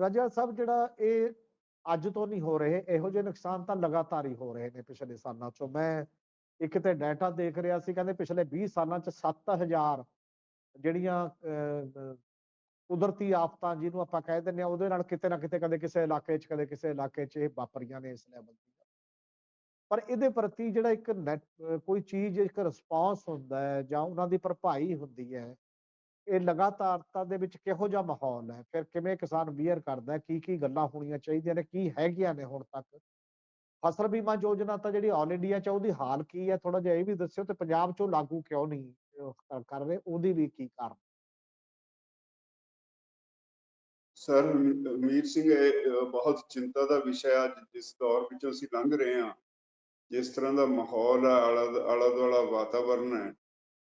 ਰਾਜਾ ਸਾਹਿਬ ਜਿਹੜਾ ਇਹ ਅੱਜ ਤੋਂ ਨਹੀਂ ਹੋ ਰਹੇ ਇਹੋ ਜਿਹੇ ਨੁਕਸਾਨ ਤਾਂ ਲਗਾਤਾਰ ਹੀ ਹੋ ਰਹੇ ਨੇ ਪਿਛਲੇ ਸਾਲਾਂ ਚੋਂ। ਮੈਂ ਇੱਕ ਤੇ ਡਾਟਾ ਦੇਖ ਰਿਹਾ ਸੀ ਕਹਿੰਦੇ ਪਿਛਲੇ 20 ਸਾਲਾਂ ਚ 7000 ਜਿਹੜੀਆਂ ਕੁਦਰਤੀ ਆਫਤਾਂ ਜਿਹਨੂੰ ਆਪਾਂ ਕਹਿ ਦਿੰਦੇ ਆ ਉਹਦੇ ਨਾਲ ਕਿਤੇ ਨਾ ਕਿਤੇ ਕਦੇ ਕਿਸੇ ਇਲਾਕੇ 'ਚ ਕਦੇ ਕਿਸੇ ਇਲਾਕੇ 'ਚ ਇਹ ਵਾਪਰੀਆਂ ਨੇ ਇਸ ਲੈਵਲ ਦੀ ਪਰ ਇਹਦੇ ਪ੍ਰਤੀ ਜਿਹੜਾ ਇੱਕ net, ਕੋਈ ਚੀਜ਼ ਇੱਕ ਰਿਸਪਾਂਸ ਹੁੰਦਾ ਹੈ ਜਾਂ ਉਹਨਾਂ ਦੀ ਭਰਪਾਈ ਹੁੰਦੀ ਹੈ ਇਹ ਲਗਾਤਾਰਤਾ ਦੇ ਵਿੱਚ ਕਿਹੋ ਜਿਹਾ ਮਾਹੌਲ ਹੈ? ਫਿਰ ਕਿਵੇਂ ਕਿਸਾਨ ਬੀਅਰ ਕਰਦਾ ਕੀ ਕੀ ਗੱਲਾਂ ਹੋਣੀਆਂ ਚਾਹੀਦੀਆਂ ਨੇ? ਕੀ ਹੈਗੀਆਂ ਨੇ ਹੁਣ ਤੱਕ? ਫਸਲ ਬੀਮਾ ਯੋਜਨਾ ਤਾਂ ਜਿਹੜੀ ਆਲ ਇੰਡੀਆ ਚ ਉਹਦੀ ਹਾਲ ਕੀ ਹੈ? ਥੋੜਾ ਜਿਹਾ ਇਹ ਵੀ ਦੱਸਿਓ ਤੇ ਪੰਜਾਬ ਚੋਂ ਲਾਗੂ ਕਿਉਂ ਨਹੀਂ ਕਰ- ਰਹੇ? ਉਹਦੀ ਵੀ ਕੀ ਕਾਰਨ? ਸਰ ਮੀਰ ਸਿੰਘ, ਇਹ ਬਹੁਤ ਚਿੰਤਾ ਦਾ ਵਿਸ਼ਾ ਅੱਜ ਜਿਸ ਦੌਰ ਵਿੱਚੋਂ ਅਸੀਂ ਲੰਘ ਰਹੇ ਹਾਂ। ਜਿਸ ਤਰ੍ਹਾਂ ਦਾ ਮਾਹੌਲ ਹੈ, ਆਲਾ ਦੁਆਲਾ ਵਾਤਾਵਰਨ ਹੈ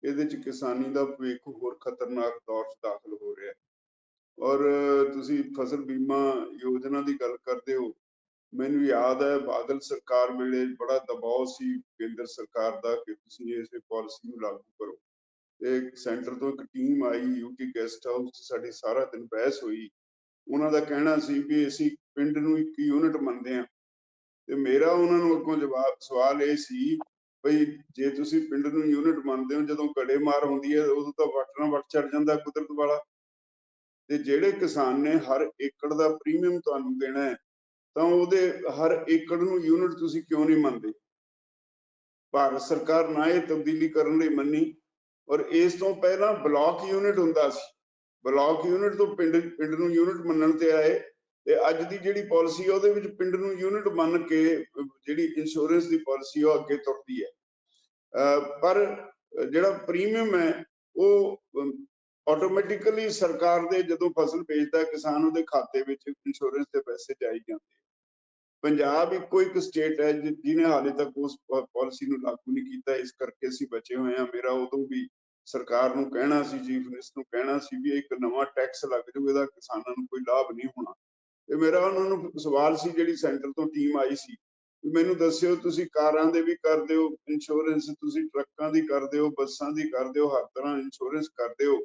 ਇਹਦੇ ਚ ਕਿਸਾਨੀ ਦਾ ਭਵਿੱਖ ਹੋਰ ਖਤਰਨਾਕ ਦੌਰ 'ਚ ਦਾਖਲ ਹੋ ਰਿਹਾ ਹੈ। ਔਰ ਤੁਸੀਂ ਫਸਲ ਬੀਮਾ ਯੋਜਨਾ ਦੀ ਗੱਲ ਕਰਦੇ ਹੋ, ਮੈਨੂੰ ਯਾਦ ਹੈ ਬਾਦਲ ਸਰਕਾਰ ਵੇਲੇ ਬੜਾ ਦਬਾਅ ਸੀ ਕੇਂਦਰ ਸਰਕਾਰ ਦਾ ਕਿ ਤੁਸੀਂ ਇਸ ਪਾਲਿਸੀ ਨੂੰ ਲਾਗੂ ਕਰੋ। ਤੇ ਸੈਂਟਰ ਤੋਂ ਇੱਕ ਟੀਮ ਆਈ, ਯੂਟੀ ਗੈਸਟ ਹਾਊਸ 'ਚ ਸਾਡੀ ਸਾਰਾ ਦਿਨ ਬਹਿਸ ਹੋਈ। ਉਹਨਾਂ ਦਾ ਕਹਿਣਾ ਸੀ ਵੀ ਅਸੀਂ ਪਿੰਡ ਨੂੰ ਇੱਕ ਯੂਨਿਟ ਮੰਨਦੇ ਹਾਂ। ਤੇ ਮੇਰਾ ਉਹਨਾਂ ਨੂੰ ਅੱਗੋਂ ਜਵਾਬ, ਸਵਾਲ ਇਹ ਸੀ ਭਈ ਜੇ ਤੁਸੀਂ ਪਿੰਡ ਨੂੰ ਯੂਨਿਟ ਮੰਨਦੇ ਹੋ, ਜਦੋਂ ਗੜੇ ਮਾਰ ਹੁੰਦੀ ਹੈ, ਉਦੋਂ ਤਾਂ ਵੱਟ ਨਾਲ ਵੱਟ ਚੜ ਜਾਂਦਾ ਕੁਦਰਤ ਵਾਲਾ। ਤੇ ਜਿਹੜੇ ਕਿਸਾਨ ਨੇ ਹਰ ਏਕੜ ਦਾ ਪ੍ਰੀਮੀਅਮ ਤੁਹਾਨੂੰ ਦੇਣਾ ਹੈ, ਤਾਂ ਉਹਦੇ ਹਰ ਏਕੜ ਨੂੰ ਯੂਨਿਟ ਤੁਸੀਂ ਕਿਉਂ ਨਹੀਂ ਮੰਨਦੇ? ਭਾਰਤ ਸਰਕਾਰ ਨਾ ਇਹ ਤਬਦੀਲੀ ਕਰਨ ਲਈ ਮੰਨੀ, ਔਰ ਇਸ ਤੋਂ ਪਹਿਲਾਂ ਬਲਾਕ ਯੂਨਿਟ ਹੁੰਦਾ ਸੀ। ਬਲਾਕ ਯੂਨਿਟ ਤੋਂ ਪਿੰਡ ਪਿੰਡ ਨੂੰ ਯੂਨਿਟ ਮੰਨਣ ਤੇ ਆਏ। ਤੇ ਅੱਜ ਦੀ ਜਿਹੜੀ ਪਾਲਿਸੀ ਹੈ ਉਹਦੇ ਵਿੱਚ ਪਿੰਡ ਨੂੰ ਯੂਨਿਟ ਮੰਨ ਕੇ ਜਿਹੜੀ ਇੰਸ਼ੋਰੈਂਸ ਦੀ ਪਾਲਿਸੀ ਉਹ ਅੱਗੇ ਤੁਰਦੀ ਹੈ। ਅਹ, ਪਰ ਜਿਹੜਾ ਪ੍ਰੀਮੀਅਮ ਹੈ ਉਹ ਆਟੋਮੈਟਿਕਲੀ ਸਰਕਾਰ ਦੇ ਜਦੋਂ ਫਸਲ ਵੇਚਦਾ ਕਿਸਾਨ ਉਹਦੇ ਖਾਤੇ ਵਿੱਚ ਇੰਸ਼ੋਰੈਂਸ ਦੇ ਪੈਸੇ ਜਾਈ ਜਾਂਦੇ ਪੰਜਾਬ ਇੱਕੋ ਇੱਕ ਸਟੇਟ ਹੈ ਜਿਹਨੇ ਹਾਲੇ ਤੱਕ ਉਸ ਪਾਲਿਸੀ ਨੂੰ ਲਾਗੂ ਨਹੀਂ ਕੀਤਾ। ਇਸ ਕਰਕੇ ਅਸੀਂ ਬਚੇ ਹੋਏ ਹਾਂ। ਮੇਰਾ ਉਦੋਂ ਵੀ ਸਰਕਾਰ ਨੂੰ ਕਹਿਣਾ ਸੀ ਚੀਫ ਮਿਨਿਸਟਰ ਨੂੰ ਕਹਿਣਾ ਸੀ ਵੀ ਇੱਕ ਨਵਾਂ ਟੈਕਸ ਲੱਗ ਜਾਊ ਇਹਦਾ ਕਿਸਾਨਾਂ ਨੂੰ ਕੋਈ ਲਾਭ ਨਹੀਂ ਹੋਣਾ। ਤੇ ਮੇਰਾ ਉਹਨਾਂ ਨੂੰ ਸਵਾਲ ਸੀ ਜਿਹੜੀ ਸੈਂਟਰ ਤੋਂ ਟੀਮ ਆਈ ਸੀ ਮੈਨੂੰ ਦੱਸਿਓ ਤੁਸੀਂ ਕਾਰਾਂ ਦੇ ਵੀ ਕਰਦੇ ਹੋ ਇੰਸ਼ੋਰੈਂਸ ਤੁਸੀਂ ਟਰੱਕਾਂ ਦੀ ਕਰਦੇ ਹੋ ਬੱਸਾਂ ਦੀ ਕਰਦੇ ਹੋ ਹਰ ਤਰ੍ਹਾਂ ਇੰਸ਼ੋਰੈਂਸ ਕਰਦੇ ਹੋ।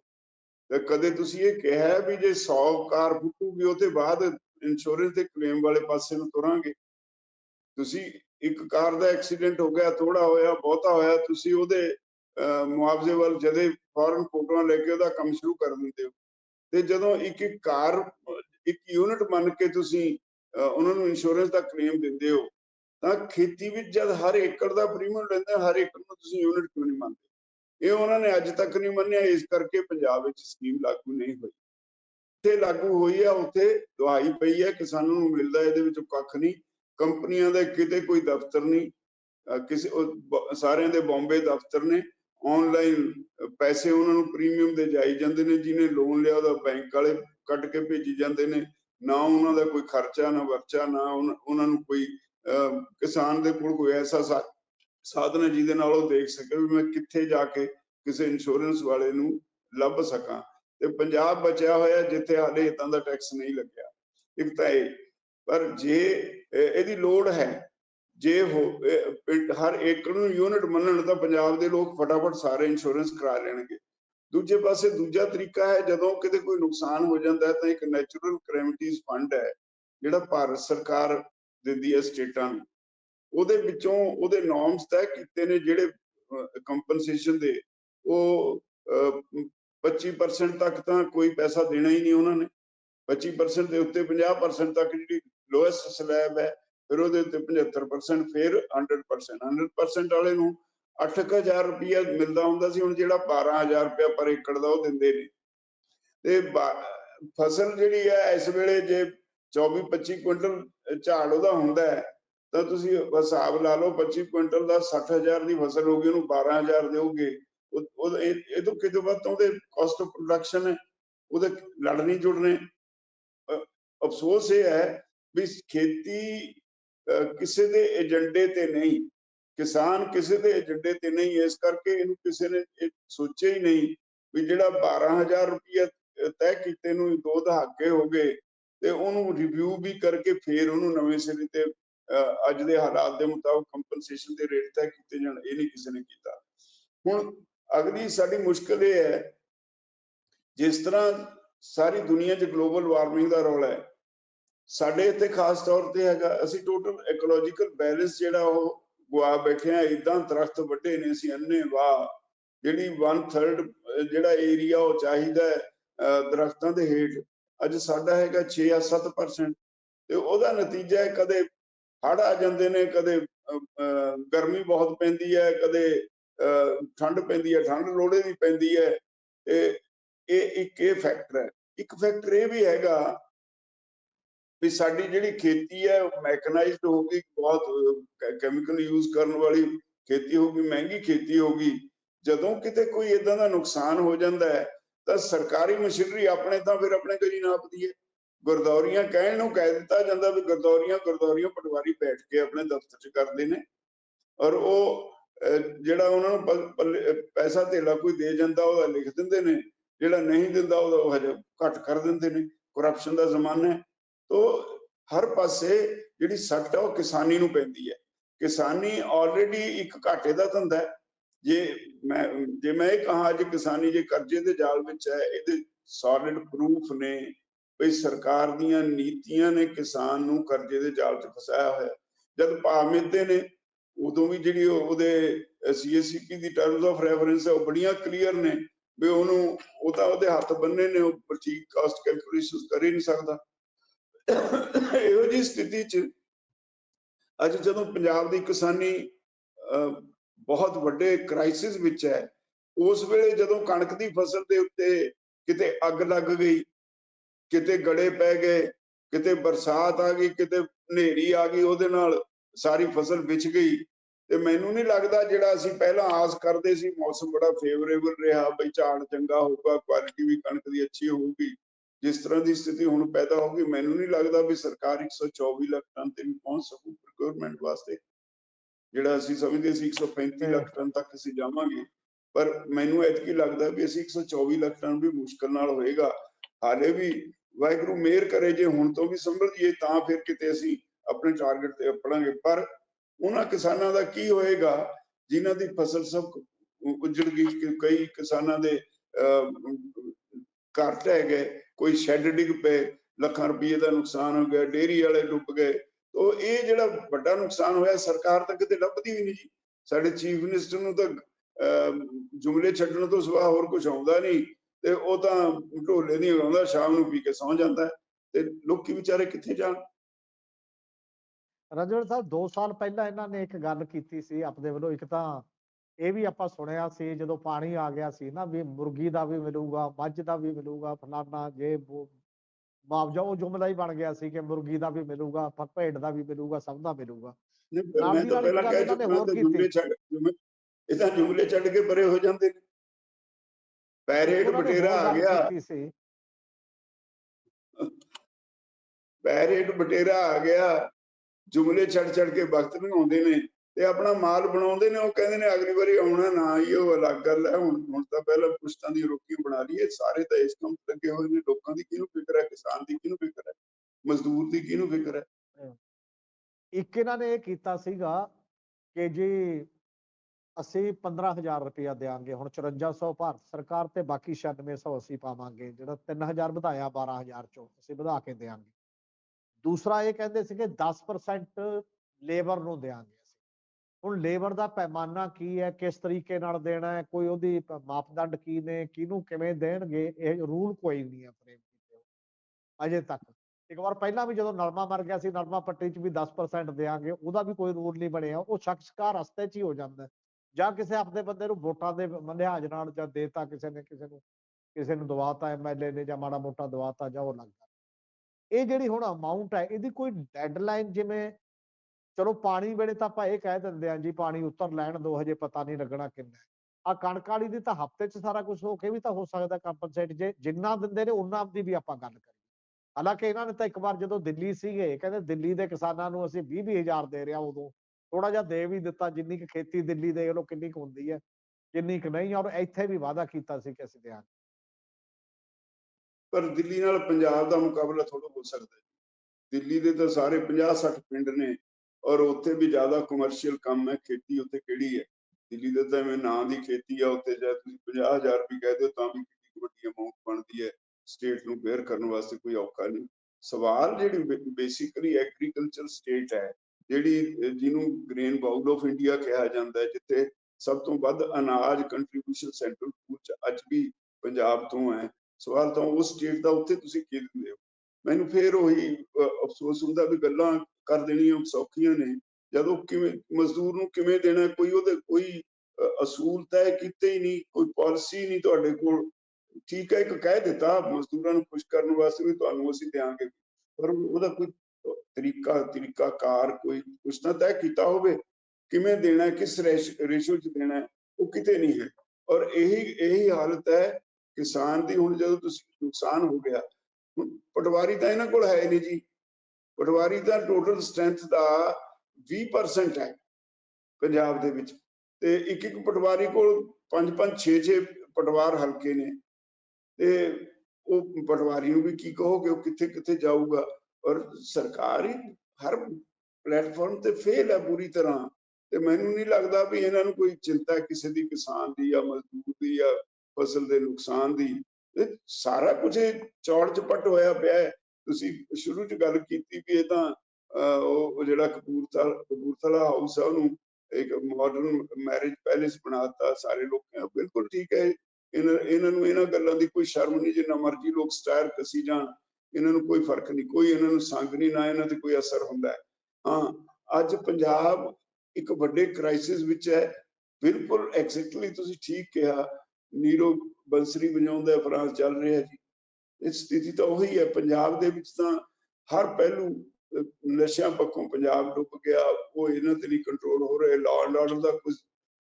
ਤੇ ਕਦੇ ਤੁਸੀਂ ਇਹ ਕਿਹਾ ਵੀ ਜੇ 100 ਕਾਰ ਫੁੱਟੂਗੀ ਉਹਦੇ ਬਾਅਦ ਇੰਸ਼ੋਰੈਂਸ ਦੇ ਕਲੇਮ ਵਾਲੇ ਪਾਸੇ ਨੂੰ ਤੁਰਾਂਗੇ? ਤੁਸੀਂ ਇੱਕ ਕਾਰ ਦਾ ਐਕਸੀਡੈਂਟ ਹੋ ਗਿਆ ਥੋੜਾ ਹੋਇਆ ਬਹੁਤਾ ਹੋਇਆ ਤੁਸੀਂ ਉਹਦੇ ਅਹ, ਮੁਆਵਜ਼ੇ ਵੱਲ ਜਦੇ ਫੌਰਨ ਫੋਟੋਆਂ ਲੈ ਕੇ ਉਹਦਾ ਕੰਮ ਸ਼ੁਰੂ ਕਰ ਦਿੰਦੇ ਹੋ। ਤੇ ਜਦੋਂ ਇੱਕ ਇੱਕ ਕਾਰ ਇੱਕ ਯੂਨਿਟ ਮੰਨ ਕੇ ਤੁਸੀਂ ਅਹ, ਉਹਨਾਂ ਨੂੰ ਇੰਸ਼ੋਰੈਂਸ ਦਾ ਕਲੇਮ ਦਿੰਦੇ ਹੋ ਤਾਂ ਖੇਤੀ ਵਿੱਚ ਜਦ ਹਰ ਏਕੜ ਦਾ ਪ੍ਰੀਮੀਅਮ ਲੈਂਦੇ ਹਰ ਏਕੜ ਨੂੰ ਤੁਸੀਂ ਯੂਨਿਟ ਕਿਉਂ ਨਹੀਂ ਮੰਨਦੇ? ਇਹ ਉਹਨਾਂ ਨੇ ਅੱਜ ਤੱਕ ਨਹੀਂ ਮੰਨਿਆ ਇਸ ਕਰਕੇ ਪੰਜਾਬ ਵਿੱਚ ਸਕੀਮ ਲਾਗੂ ਨਹੀਂ ਹੋਈ। ਤੇ ਲਾਗੂ ਹੋਈ ਆ ਉੱਥੇ ਦਵਾਈ ਪਈ ਹੈ ਕਿਸਾਨਾਂ ਨੂੰ ਮਿਲਦਾ ਇਹਦੇ ਵਿੱਚ ਕੱਖ ਨਹੀਂ ਕੰਪਨੀਆਂ ਦੇ ਕਿਤੇ ਕੋਈ ਦਫ਼ਤਰ ਨਹੀਂ ਕਿਸੇ ਸਾਰਿਆਂ ਦੇ ਬੰਬੇ ਦਫ਼ਤਰ ਨੇ ਆਨਲਾਈਨ ਪੈਸੇ ਉਹਨਾਂ ਨੂੰ ਪ੍ਰੀਮੀਅਮ ਦੇ ਜਾਈ ਜਾਂਦੇ ਨੇ ਜਿਹਨੇ ਲੋਨ ਲਿਆ ਉਹਦਾ ਬੈਂਕ ਵਾਲੇ ਕੱਢ ਕੇ ਭੇਜੀ ਜਾਂਦੇ ਨੇ, ਨਾ ਉਹਨਾਂ ਦਾ ਕੋਈ ਖਰਚਾ, ਨਾ ਵਰਚਾ, ਨਾ ਉਹਨਾਂ ਨੂੰ ਕੋਈ ਕਿਸਾਨ ਦੇ ਕੋਲ ਕੋਈ ਐਸਾ ਸਾਧਨ ਹੈ ਜਿਹਦੇ ਨਾਲ ਉਹ ਦੇਖ ਸਕੇ ਵੀ ਮੈਂ ਕਿੱਥੇ ਜਾ ਕੇ ਕਿਸੇ ਇੰਸ਼ੋਰੈਂਸ ਵਾਲੇ ਨੂੰ ਲੱਭ ਸਕਾਂ। ਤੇ ਪੰਜਾਬ ਬਚਿਆ ਹੋਇਆ ਜਿੱਥੇ ਹਾਲੇ ਇਦਾਂ ਦਾ ਟੈਕਸ ਨਹੀਂ ਲੱਗਿਆ। ਇੱਕ ਤਾਂ ਇਹ, ਪਰ ਜੇ ਇਹਦੀ ਲੋੜ ਹੈ, ਜੇ ਹੋ- ਹਰ ਏਕੜ ਨੂੰ ਯੂਨਿਟ ਮੰਨਣ ਤਾਂ ਪੰਜਾਬ ਦੇ ਲੋਕ ਫਟਾਫਟ ਸਾਰੇ ਇੰਸ਼ੋਰੈਂਸ ਕਰਾ ਲੈਣਗੇ। ਦੂਜੇ ਪਾਸੇ ਦੂਜਾ ਤਰੀਕਾ ਹੈ ਜਦੋਂ ਕਿਤੇ ਕੋਈ ਨੁਕਸਾਨ ਹੋ ਜਾਂਦਾ ਹੈ ਤਾਂ ਇੱਕ ਨੈਚੁਰਲ ਕੈਲੈਮਿਟੀਜ਼ ਫੰਡ ਹੈ ਜਿਹੜਾ ਭਾਰਤ ਸਰਕਾਰ ਦਿੰਦੀ ਹੈ ਸਟੇਟਾਂ ਨੂੰ। ਉਹਦੇ ਵਿੱਚੋਂ ਉਹਦੇ ਨੋਰਮਸ ਤੈਅ ਕੀਤੇ ਨੇ ਜਿਹੜੇ ਕੰਪਨਸੇਸ਼ਨ ਦੇ। ਉਹ ਅਹ, 25% ਤੱਕ ਤਾਂ ਕੋਈ ਪੈਸਾ ਦੇਣਾ ਹੀ ਨਹੀਂ ਉਹਨਾਂ ਨੇ। 25% ਦੇ ਉੱਤੇ 50% ਤੱਕ ਜਿਹੜੀ ਲੋਐਸਟ ਸਲੈਬ ਹੈ ਫਿਰ ਉਹਦੇ ਉੱਤੇ 75% ਫਿਰ 100% 100% ਵਾਲੇ ਨੂੰ 8000 ਰੁਪਇਆ ਮਿਲਦਾ ਹੁੰਦਾ ਸੀ, ਹੁਣ ਜਿਹੜਾ 12000 ਰੁਪਇਆ ਪਰ ਏਕੜ ਦਾ ਉਹ ਦਿੰਦੇ ਨੇ। ਤੇ ਫਸਲ ਜਿਹੜੀ ਹੈ, ਇਸ ਵੇਲੇ ਜੇ 24 25 ਕੁਇੰਟਲ ਝਾੜ ਉਹਦਾ ਹੁੰਦਾ ਹੈ, ਤਾਂ ਤੁਸੀਂ ਹਿਸਾਬ ਲਾ ਲਓ 25 ਕੁਇੰਟਲ ਦਾ 60000 ਦੀ ਫਸਲ ਹੋ ਗਈ, ਉਹਨੂੰ 12000 ਦਿਓਗੇ। ਉਹ ਇਹ ਇਹ ਤੋਂ ਕਿਤੇ ਵੱਧ ਉਹਦੇ ਕਾਸਟ ਆਫ ਪ੍ਰੋਡਕਸ਼ਨ ਹੈ, ਉਹਦੇ ਲੜ ਨਹੀਂ ਜੁੜਨੇ ਅਫਸੋਸ ਇਹ ਹੈ ਵੀ ਖੇਤੀ ਕਿਸੇ ਦੇ ਏਜੰਡੇ ਤੇ ਨਹੀਂ। ਕਿਸਾਨ ਕਿਸੇ ਦੇ ਏਜੰਡੇ ਤੇ ਨਹੀਂ, ਇਸ ਕਰਕੇ ਇਹਨੂੰ ਕਿਸੇ ਨੇ ਸੋਚਿਆ ਹੀ ਨਹੀਂ ਵੀ ਜਿਹੜਾ 12000 ਰੁਪਏ ਤੈਅ ਕੀਤੇ ਨੂੰ ਦੋ ਦਹਾਕੇ ਹੋ ਗਏ ਤੇ ਉਹਨੂੰ ਰਿਵਿਊ ਵੀ ਕਰਕੇ ਫੇਰ ਉਹਨੂੰ ਨਵੇਂ ਸਿਰੇ ਤੇ ਅੱਜ ਦੇ ਹਾਲਾਤ ਦੇ ਮੁਤਾਬਕ ਕੰਪਨਸੇਸ਼ਨ ਦੇ ਰੇਟ ਤੈਅ ਕੀਤੇ ਜਾਣ, ਇਹ ਨਹੀਂ ਕਿਸੇ ਨੇ ਕੀਤਾ। ਹੁਣ ਅਗਲੀ ਸਾਡੀ ਮੁਸ਼ਕਲ ਇਹ ਹੈ, ਜਿਸ ਤਰ੍ਹਾਂ ਸਾਰੀ ਦੁਨੀਆ 'ਚ ਗਲੋਬਲ ਵਾਰਮਿੰਗ ਦਾ ਰੋਲ ਹੈ, ਸਾਡੇ ਇੱਥੇ ਖਾਸ ਤੌਰ ਤੇ ਹੈਗਾ, ਅਸੀਂ ਟੋਟਲ ਇਕੋਲੋਜੀਕਲ ਬੈਲੈਂਸ ਜਿਹੜਾ ਉਹ ਗਵਾ ਬੈਠੇ ਆ ਇਦਾਂ ਦਰਖਤ ਵੱਡੇ ਨੇ ਅਸੀਂ ਅੰਨੇ ਵਾਹ। ਜਿਹੜੀ 1/3 ਜਿਹੜਾ ਏਰੀਆ ਉਹ ਚਾਹੀਦਾ ਦਰਖਤਾਂ ਦੇ ਹੇਠ। ਅੱਜ ਸਾਡਾ ਹੈਗਾ 6 ਜਾਂ 7% ਤੇ ਉਹਦਾ ਨਤੀਜਾ ਹੈ ਕਦੇ ਹੜ੍ਹ ਆ ਜਾਂਦੇ ਨੇ ਕਦੇ ਅਹ, ਗਰਮੀ ਬਹੁਤ ਪੈਂਦੀ ਹੈ ਕਦੇ ਅਹ, ਠੰਡ ਪੈਂਦੀ ਹੈ ਠੰਡ ਲੋੜੇ ਦੀ ਪੈਂਦੀ ਹੈ। ਤੇ ਇਹ ਇੱਕ ਇਹ ਫੈਕਟਰ ਹੈ। ਇੱਕ ਫੈਕਟਰ ਇਹ ਵੀ ਹੈਗਾ ਵੀ ਸਾਡੀ ਜਿਹੜੀ ਖੇਤੀ ਹੈ ਉਹ ਮੈਕਨਾਈਜ਼ਡ ਹੋ ਗਈ ਬਹੁਤ ਕੈਮੀਕਲ ਯੂਜ਼ ਕਰਨ ਵਾਲੀ ਖੇਤੀ ਹੋ ਗਈ ਮਹਿੰਗੀ ਖੇਤੀ ਹੋ ਗਈ ਜਦੋਂ ਕਿਤੇ ਕੋਈ ਇਦਾਂ ਦਾ ਨੁਕਸਾਨ ਹੋ ਜਾਂਦਾ ਹੈ, ਤਾਂ ਸਰਕਾਰੀ ਮਸ਼ੀਨਰੀ ਆਪਣੇ ਤਾਂ ਫਿਰ ਆਪਣੇ ਕਰੀ ਨਾਪਦੀ ਹੈ। ਗੁਰਦੌਰੀਆਂ ਕਹਿਣ ਨੂੰ ਕਹਿ ਦਿੱਤਾ ਜਾਂਦਾ ਵੀ ਗੁਰਦੌਰੀਆਂ ਗੁਰਦੌਰੀਆਂ ਪਟਵਾਰੀ ਬੈਠ ਕੇ ਆਪਣੇ ਦਫ਼ਤਰ 'ਚ ਕਰਦੇ ਨੇ ਔਰ ਉਹ ਜਿਹੜਾ ਉਹਨਾਂ ਨੂੰ ਪੈਸਾ ਧੇਲਾ ਕੋਈ ਦੇ ਜਾਂਦਾ, ਉਹਦਾ ਲਿਖ ਦਿੰਦੇ ਨੇ, ਜਿਹੜਾ ਨਹੀਂ ਦਿੰਦਾ, ਉਹਦਾ ਉਹ ਹਜੇ ਘੱਟ ਕਰ ਦਿੰਦੇ ਨੇ। ਕਰਪਸ਼ਨ ਦਾ ਜ਼ਮਾਨਾ ਹੈ। ਤੋ ਹਰ ਪਾਸੇ ਜਿਹੜੀ ਸੱਟ ਹੈ ਉਹ ਕਿਸਾਨੀ ਨੂੰ ਪੈਂਦੀ ਹੈ। ਕਿਸਾਨੀ ਆਲਰੇਡੀ ਇੱਕ ਘਾਟੇ ਦਾ ਧੰਦਾ ਹੈ। ਜੇ ਮੈਂ ਜੇ ਮੈਂ ਇਹ ਕਹਾਂ ਅੱਜ ਕਿਸਾਨੀ ਜੇ ਕਰਜ਼ੇ ਦੇ ਜਾਲ ਵਿੱਚ ਹੈ, ਇਹਦੇ ਸੋਲਿਡ ਪ੍ਰੂਫ ਨੇ ਵੀ ਸਰਕਾਰ ਦੀਆਂ ਨੀਤੀਆਂ ਨੇ ਕਿਸਾਨ ਨੂੰ ਕਰਜ਼ੇ ਦੇ ਜਾਲ 'ਚ ਫਸਾਇਆ ਹੋਇਆ। ਜਦ ਭਾਅ ਮਿਲਦੇ ਨੇ, ਉਦੋਂ ਵੀ ਜਿਹੜੀ ਉਹ- ਉਹਦੇ ਸੀਐਸਸੀਪੀ ਦੀ ਟਰਮਸ ਆਫ ਰੈਫਰੈਂਸ ਹੈ, ਉਹ ਬੜੀਆਂ ਕਲੀਅਰ ਨੇ। ਵੀ ਉਹਨੂੰ, ਉਹ ਤਾਂ ਉਹਦੇ ਹੱਥ ਬੰਨੇ ਨੇ, ਉਹ ਠੀਕ ਕਾਸਟ ਕੈਲਕੂਲੇਸ਼ਨਸ ਕਰ ਹੀ ਨਹੀਂ ਸਕਦਾ। ਇਹੋ ਜੀ ਸਥਿਤੀ 'ਚ ਅੱਜ ਜਦੋਂ ਪੰਜਾਬ ਦੀ ਕਿਸਾਨੀ ਅਹ, ਬਹੁਤ ਵੱਡੇ ਕ੍ਰਾਈਸਿਸ ਵਿੱਚ ਹੈ ਉਸ ਵੇਲੇ ਜਦੋਂ ਕਣਕ ਦੀ ਫਸਲ ਦੇ ਉੱਤੇ ਕਿਤੇ ਅੱਗ ਲੱਗ ਗਈ ਕਿਤੇ ਗੜੇ ਪੈ ਗਏ ਕਿਤੇ ਬਰਸਾਤ ਆ ਗਈ ਕਿਤੇ ਹਨੇਰੀ ਆ ਗਈ ਉਹਦੇ ਨਾਲ ਸਾਰੀ ਫਸਲ ਵਿਛ ਗਈ ਤੇ ਮੈਨੂੰ ਨਹੀਂ ਲੱਗਦਾ ਜਿਹੜਾ ਅਸੀਂ ਪਹਿਲਾਂ ਆਸ ਕਰਦੇ ਸੀ ਮੌਸਮ ਬੜਾ ਫੇਵਰੇਬਲ ਰਿਹਾ ਬਈ ਝਾੜ ਚੰਗਾ ਹੋਊਗਾ ਕੁਆਲਿਟੀ ਵੀ ਕਣਕ ਦੀ ਅੱਛੀ ਹੋਊਗੀ ਜਿਸ ਤਰ੍ਹਾਂ ਦੀ ਸਥਿਤੀ ਹੁਣ ਪੈਦਾ ਹੋ ਗਈ ਮੈਨੂੰ ਨਹੀਂ ਲੱਗਦਾ ਵੀ ਸਰਕਾਰ 124 ਲੱਖ ਟਨ ਤੇ ਵੀ ਪਹੁੰਚ ਸਕੂ ਪ੍ਰੋਕਿਉਰਮੈਂਟ ਵਾਸਤੇ। ਜਿਹੜਾ ਅਸੀਂ ਸਮਝਦੇ ਸੀ 135 ਲੱਖ ਟਨ ਤੱਕ ਅਸੀਂ ਜਾਵਾਂਗੇ ਪਰ ਮੈਨੂੰ ਐਤਕੀ ਲੱਗਦਾ ਵੀ ਅਸੀਂ 124 ਲੱਖ ਟਨ ਵੀ ਮੁਸ਼ਕਲ ਨਾਲ ਹੋਏਗਾ। ਹਾਲੇ ਵੀ ਵਾਹਿਗੁਰੂ ਮਿਹਰ ਕਰੇ ਜੇ ਹੁਣ ਤੋਂ ਵੀ ਸੰਭਲ ਜੀਏ ਤਾਂ ਫਿਰ ਕਿਤੇ ਅਸੀਂ ਆਪਣੇ ਟਾਰਗੇਟ ਤੇ ਪੜਾਂਗੇ ਪਰ ਉਹਨਾਂ ਕਿਸਾਨਾਂ ਦਾ ਕੀ ਹੋਏਗਾ ਜਿਨ੍ਹਾਂ ਦੀ ਫਸਲ ਸਭ ਉ- ਉੱਜੜ ਗਈ ਕਈ ਕਿਸਾਨਾਂ ਦੇ ਅਹ, ਘਰ ਢਹਿ ਗਏ ਕੋਈ ਸ਼ੈੱਡ ਡਿੱਗ ਪਏ, ਲੱਖਾਂ ਰੁਪਏ ਦਾ ਨੁਕਸਾਨ ਹੋ ਗਿਆ ਡੇਰੀ ਵਾਲੇ ਡੁੱਬ ਗਏ। ਤੋ ਇਹ ਜਿਹੜਾ ਵੱਡਾ ਨੁਕਸਾਨ ਹੋਇਆ, ਸਰਕਾਰ ਤਾਂ ਕਿਤੇ ਲੱਭਦੀ ਵੀ ਨਹੀਂ ਜੀ। ਸਾਡੇ ਚੀਫ ਮਿਨਿਸਟਰ ਨੂੰ ਤਾਂ ਜੁਮਲੇ ਛੱਡਣ ਤੋਂ ਸਿਵਾ ਹੋਰ ਕੁਝ ਆਉਂਦਾ ਨਹੀਂ। ਤੇ ਉਹ ਤਾਂ ਢੋਲੇ ਨਹੀਂ ਗਾਉਂਦਾ, ਸ਼ਾਮ ਨੂੰ ਪੀ ਕੇ ਸੌਂ ਜਾਂਦਾ ਤੇ ਲੋਕੀ ਵਿਚਾਰੇ ਕਿੱਥੇ ਜਾਣ? ਰਜਵਰ ਸਾਹਿਬ 2 ਸਾਲ ਪਹਿਲਾਂ ਇਹਨਾਂ ਨੇ ਇੱਕ ਗੱਲ ਕੀਤੀ ਸੀ, ਆਪਣੇ ਵੱਲੋਂ ਇੱਕ ਤਾਂ ਇਹ ਵੀ ਆਪਾਂ ਸੁਣਿਆ ਸੀ ਜਦੋਂ ਪਾਣੀ ਆ ਗਿਆ ਸੀ ਨਾ ਵੀ ਮੁਰਗੀ ਦਾ ਵੀ ਮਿਲੂਗਾ ਮੱਝ ਦਾ ਵੀ ਮਿਲੂਗਾ ਫਲਾਨਾ ਜੇ ਮੁਆਵਜ਼ਾ ਉਹ ਜੁਮਲਾ ਹੀ ਬਣ ਗਿਆ ਸੀ ਕਿ ਮੁਰਗੀ ਦਾ ਵੀ ਮਿਲੂਗਾ ਪ- ਭੇਡ ਦਾ ਵੀ ਮਿਲੂਗਾ ਸਭ ਦਾ ਮਿਲੂਗਾ। ਮੈਂ ਤਾਂ ਪਹਿਲਾਂ ਕਹਿ ਨੇ ਚੁੱਕਾ। ਜੁਮਲੇ ਛੱਡ ਜੁਮਲੇ ਇਹ ਤਾਂ ਜੁਮਲੇ ਛੱਡ ਕੇ ਪਰੇ ਹੋ ਜਾਂਦੇ ਨੇ। ਪੈਰੇਟ ਨੇ ਬਟੇਰਾ ਆ ਗਿਆ। ਪੈਰੇਟ ਬਟੇਰਾ ਆ ਗਿਆ। ਜੁਮਲੇ ਛੱਡ ਛੱਡ ਕੇ ਵਕਤ ਲੰਘਾਉਂਦੇ ਨੇ। ਤੇ ਆਪਣਾ ਮਾਲ ਬਣਾਉਂਦੇ ਨੇ, ਉਹ ਕਹਿੰਦੇ ਨੇ ਅਗਲੀ ਵਾਰੀ ਆਉਣਾ ਨਾ ਹੀ, ਉਹ ਅਲੱਗ ਗੱਲ ਹੈ, ਹੁਣ ਹੁਣ ਤਾਂ ਪਹਿਲਾਂ ਪੁਸ਼ਤਾਂ ਦੀ ਰੋਟੀ ਬਣਾ ਲਈਏ, ਸਾਰੇ ਤਾਂ ਇਸ ਕੰਮ ਲੱਗੇ ਹੋਏ ਨੇ, ਲੋਕਾਂ ਦੀ ਕਿਹਨੂੰ ਫਿਕਰ ਹੈ, ਕਿਸਾਨ ਦੀ ਕਿਹਨੂੰ ਫਿਕਰ ਹੈ, ਮਜ਼ਦੂਰ ਦੀ ਕਿਹਨੂੰ ਫਿਕਰ ਹੈ? ਇੱਕ ਇਹਨਾਂ ਨੇ ਇਹ ਕੀਤਾ ਸੀਗਾ ਕਿ ਜੀ ਅਸੀਂ 15000 ਰੁਪਇਆ ਦੇਾਂਗੇ ਹੁਣ 5400 ਭਾਰਤ ਸਰਕਾਰ ਤੇ ਬਾਕੀ 9600 ਅਸੀਂ ਪਾਵਾਂਗੇ, ਜਿਹੜਾ 3000 ਵਧਾਇਆ 12000 ਚੋਂ ਅਸੀਂ ਵਧਾ ਕੇ ਦੇਾਂਗੇ ਦੂਸਰਾ ਇਹ ਕਹਿੰਦੇ ਸੀ ਕਿ 10% ਲੇਬਰ ਨੂੰ ਦੇਾਂਗੇ ਹੁਣ ਲੇਬਰ ਦਾ ਪੈਮਾਨਾ ਕੀ ਹੈ? ਕਿਸ ਤਰੀਕੇ ਨਾਲ ਦੇਣਾ ਹੈ? ਕੋਈ ਉਹਦੀ ਮਾਪਦੰਡ ਕੀ ਨੇ? ਕਿਹਨੂੰ ਕਿਵੇਂ ਦੇਣਗੇ? ਇਹ ਰੂਲ ਕੋਈ ਨਹੀਂ ਹੈ ਫਰੇਮ ਕੀਤੇ ਅਜੇ ਤੱਕ। ਇੱਕ ਵਾਰ ਪਹਿਲਾਂ ਵੀ ਜਦੋਂ ਨਰਮਾ ਮਰ ਗਿਆ ਸੀ, ਨਰਮਾ ਪੱਟੀ 'ਚ ਵੀ 10% ਦੇਾਂਗੇ ਉਹਦਾ ਵੀ ਕੋਈ ਰੂਲ ਨਹੀਂ ਬਣਿਆ। ਉਹ ਸ਼ਖਸਕਾਰ ਰਸਤੇ 'ਚ ਹੀ ਹੋ ਜਾਂਦਾ ਜਾਂ ਕਿਸੇ ਆਪਣੇ ਬੰਦੇ ਨੂੰ ਵੋਟਾਂ ਦੇ ਲਿਹਾਜ਼ ਨਾਲ ਜਾਂ ਦੇਤਾ ਕਿਸੇ ਨੇ, ਕਿਸੇ ਨੂੰ ਕਿਸੇ ਨੂੰ ਦਵਾਤਾ ਐਮਐਲਏ ਨੇ ਜਾਂ ਮਾੜਾ ਮੋਟਾ ਦਵਾਤਾ ਜਾਂ ਉਹ ਲੱਗਦਾ ਇਹ ਜਿਹੜੀ ਹੁਣ ਅਮਾਉਂਟ ਹੈ, ਇਹਦੀ ਕੋਈ ਡੈਡਲਾਈਨ ਜਿਵੇਂ ਚਲੋ ਪਾਣੀ ਵੇਲੇ ਤਾਂ ਆਪਾਂ ਇਹ ਕਹਿ ਦਿੰਦੇ ਆ ਜੀ, ਪਾਣੀ ਉਤਰ ਲੈਣ ਦੋ ਹਜੇ ਪਤਾ ਨਹੀਂ ਲੱਗਣਾ ਕਿੰਨਾ ਆ ਕਣਕ ਵਾਲੀ ਦੀ ਤਾਂ ਹਫ਼ਤੇ 'ਚ ਸਾਰਾ ਕੁਝ ਹੋ ਕੇ ਵੀ ਤਾਂ ਹੋ ਸਕਦਾ ਕੰਪਨਸੇਟ ਜੇ ਜਿੰਨਾ ਦਿੰਦੇ ਨੇ ਉਹਨਾਂ ਦੀ ਵੀ ਆਪਾਂ ਗੱਲ ਕਰੀਏ। ਹਾਲਾਂਕਿ ਇਹਨਾਂ ਨੇ ਤਾਂ ਇੱਕ ਵਾਰ ਜਦੋਂ ਦਿੱਲੀ ਸੀਗੇ, ਕਹਿੰਦੇ ਦਿੱਲੀ ਦੇ ਕਿਸਾਨਾਂ ਨੂੰ ਅਸੀਂ 20 ਵੀਹ ਦੇ ਰਿਹਾ ਉਦੋਂ। ਥੋੜਾ ਜਿਹਾ ਦੇ ਵੀ ਦਿੱਤਾ, ਜਿੰਨੀ ਕੁ ਖੇਤੀ ਦਿੱਲੀ ਦੇ ਲਓ ਕਿੰਨੀ ਕੁ ਹੁੰਦੀ ਹੈ ਕਿੰਨੀ ਕੁ ਨਹੀਂ, ਔਰ ਇੱਥੇ ਵੀ ਵਾਅਦਾ ਕੀਤਾ ਸੀ ਕਿ ਅਸੀਂ ਦਿਆਂਗੇ ਪਰ ਦਿੱਲੀ ਨਾਲ ਪੰਜਾਬ ਦਾ ਮੁਕਾਬਲਾ ਥੋੜਾ ਹੋ ਸਕਦਾ ਦਿੱਲੀ ਦੇ ਤਾਂ ਸਾਰੇ 50 60 ਪਿੰਡ ਨੇ ਔਰ ਉੱਥੇ ਵੀ ਜ਼ਿਆਦਾ ਕਮਰਸ਼ੀਅਲ ਕੰਮ ਹੈ, ਖੇਤੀ ਉੱਥੇ ਕਿਹੜੀ ਹੈ? ਦਿੱਲੀ ਦੇ ਤਾਂ ਐਵੇਂ ਨਾਂ ਦੀ ਖੇਤੀ ਆ, ਉੱਥੇ ਜੇ ਤੁਸੀਂ 50000 ਵੀ ਕਹਿ ਦਿਓ ਤਾਂ ਵੀ ਕਿੰਨੀ ਵੱਡੀ ਅਮਾਉਂਟ ਬਣਦੀ ਹੈ ਸਟੇਟ ਨੂੰ ਬੇਅਰ ਕਰਨ ਵਾਸਤੇ ਕੋਈ ਔਖਾ ਨਹੀਂ। ਸਵਾਲ ਜਿਹੜੀ ਬੇਸਿਕਲੀ ਐਗਰੀਕਲਚਰ ਸਟੇਟ ਹੈ, ਜਿਹੜੀ ਜਿਹਨੂੰ ਗ੍ਰੇਨ ਬਾਊਲ ਆਫ ਇੰਡੀਆ ਕਿਹਾ ਜਾਂਦਾ ਹੈ, ਜਿੱਥੇ ਸਭ ਤੋਂ ਵੱਧ ਅਨਾਜ ਕੰਟਰੀਬਿਊਸ਼ਨ ਸੈਂਟਰਲ ਫੂਡ ਚ ਅੱਜ ਵੀ ਪੰਜਾਬ ਤੋਂ ਹੈ। ਸਵਾਲ ਤਾਂ ਉਸ ਸਟੇਟ ਦਾ ਉੱਥੇ ਤੁਸੀਂ ਕੀ ਦਿੰਦੇ ਹੋ? ਮੈਨੂੰ ਫੇਰ ਉਹੀ ਅਫਸੋਸ ਹੁੰਦਾ ਵੀ ਗੱਲਾਂ ਕਰ ਦੇਣੀਆਂ ਸੌਖੀਆਂ ਨੇ। ਜਦੋਂ ਕਿਵੇਂ, ਮਜ਼ਦੂਰ ਨੂੰ ਕਿਵੇਂ ਦੇਣਾ ਕੋਈ ਉਹਦੇ, ਕੋਈ ਅਸੂਲ ਤੈਅ ਕੀਤੇ ਹੀ ਨਹੀਂ, ਕੋਈ ਪਾਲਿਸੀ ਨਹੀਂ ਤੁਹਾਡੇ ਕੋਲ। ਠੀਕ ਹੈ, ਇੱਕ ਕਹਿ ਦਿੱਤਾ ਮਜ਼ਦੂਰਾਂ ਨੂੰ ਖੁਸ਼ ਕਰਨ ਵਾਸਤੇ ਵੀ ਤੁਹਾਨੂੰ ਅਸੀਂ ਦੇਵਾਂਗੇ ਪਰ ਉਹਦਾ ਕੋਈ ਤਰੀਕਾ ਤਰੀਕਾ ਕਾਰ ਕੋਈ ਕੁਛ ਨਾ ਤੈਅ ਕੀਤਾ ਹੋਵੇ, ਕਿਵੇਂ ਦੇਣਾ ਕਿਸ ਰੇਸ਼ੋ ਚ ਦੇਣਾ ਉਹ ਕਿਤੇ ਨਹੀਂ ਹੈ। ਔਰ ਇਹੀ ਇਹੀ ਹਾਲਤ ਹੈ ਕਿਸਾਨ ਦੀ। ਹੁਣ ਜਦੋਂ ਤੁਸੀਂ ਨੁਕਸਾਨ ਹੋ ਗਿਆ ਪਟਵਾਰੀ ਤਾਂ ਇਹਨਾਂ ਕੋਲ ਹੈ ਨਹੀਂ ਜੀ। ਪਟਵਾਰੀ ਦਾ ਟੋਟਲ ਸਟਰੈਂਥ ਦਾ 20% ਹੈ ਪੰਜਾਬ ਦੇ ਵਿੱਚ। ਤੇ ਇੱਕ ਇੱਕ ਪਟਵਾਰੀ ਕੋਲ 5 5 6 6 ਪਟਵਾਰ ਹਲਕੇ ਨੇ। ਤੇ ਉਹ ਪਟਵਾਰੀ ਨੂੰ ਵੀ ਕੀ ਕਹੋਗੇ, ਉਹ ਕਿੱਥੇ ਕਿੱਥੇ ਜਾਊਗਾ? ਔਰ ਸਰਕਾਰ ਹੀ ਹਰ ਪਲੇਟਫਾਰਮ ਤੇ ਫੇਲ ਹੈ ਪੂਰੀ ਤਰ੍ਹਾਂ। ਤੇ ਮੈਨੂੰ ਨਹੀਂ ਲੱਗਦਾ ਵੀ ਇਹਨਾਂ ਨੂੰ ਕੋਈ ਚਿੰਤਾ ਕਿਸੇ ਦੀ ਕਿਸਾਨ ਦੀ ਜਾਂ ਮਜ਼ਦੂਰ ਦੀ ਜਾਂ ਫਸਲ ਦੇ ਨੁਕਸਾਨ ਦੀ ਸਾਰਾ ਕੁਝ ਚੌੜ ਚਪਟ ਹੋਇਆ ਪਿਆ ਹੈ। ਤੁਸੀਂ ਸ਼ੁਰੂ ਚ ਗੱਲ ਕੀਤੀ ਵੀ ਇਹ ਤਾਂ ਉਹ ਜਿਹੜਾ ਕਪੂਰਥਲਾ ਕਪੂਰਥਲਾ ਹਾਊਸ ਹੈ ਉਹਨੂੰ ਇੱਕ ਮਾਡਰਨ ਮੈਰਿਜ ਪੈਲੇਸ ਬਣਾਤਾ। ਸਾਰੇ ਲੋਕਾਂ ਬਿਲਕੁਲ ਠੀਕ ਹੈ। ਇਹਨਾਂ ਇਹਨਾਂ ਨੂੰ ਇਹਨਾਂ ਗੱਲਾਂ ਦੀ ਕੋਈ ਸ਼ਰਮ ਨਹੀਂ, ਜਿੰਨਾ ਮਰਜ਼ੀ ਲੋਕ ਸਟਾਇਰ ਕਸੀ ਜਾਣ। ਇਹਨਾਂ ਨੂੰ ਕੋਈ ਫ਼ਰਕ ਨਹੀਂ, ਕੋਈ ਇਹਨਾਂ ਨੂੰ ਸੰਗ ਨਹੀਂ, ਨਾ ਇਹਨਾਂ ਤੇ ਕੋਈ ਅਸਰ ਹੁੰਦਾ ਹੈ। ਹਾਂ, ਅੱਜ ਪੰਜਾਬ ਇੱਕ ਵੱਡੇ ਕ੍ਰਾਈਸਿਸ ਵਿੱਚ ਹੈ। ਬਿਲਕੁਲ ਐਗਜ਼ੈਕਟਲੀ ਤੁਸੀਂ ਠੀਕ ਕਿਹਾ। ਨੀਰੋ ਬੰਸਰੀ ਵਜਾਉਂਦਾ ਫਰਾਂਸ ਚੱਲ ਰਿਹਾ ਜੀ। ਇਹ ਸਥਿਤੀ ਤਾਂ ਉਹੀ ਹੈ, ਪੰਜਾਬ ਦੇ ਵਿੱਚ ਤਾਂ ਹਰ ਪਹਿਲੂ ਨਸ਼ਿਆਂ ਪੱਖੋਂ ਪੰਜਾਬ ਡੁੱਬ ਗਿਆ, ਉਹ ਇਹਨਾਂ ਤੇ ਨਹੀਂ ਕੰਟਰੋਲ ਹੋ ਰਿਹਾ ਲਾਅ ਐਂਡ ਆਰਡਰ ਦਾ ਕੁਝ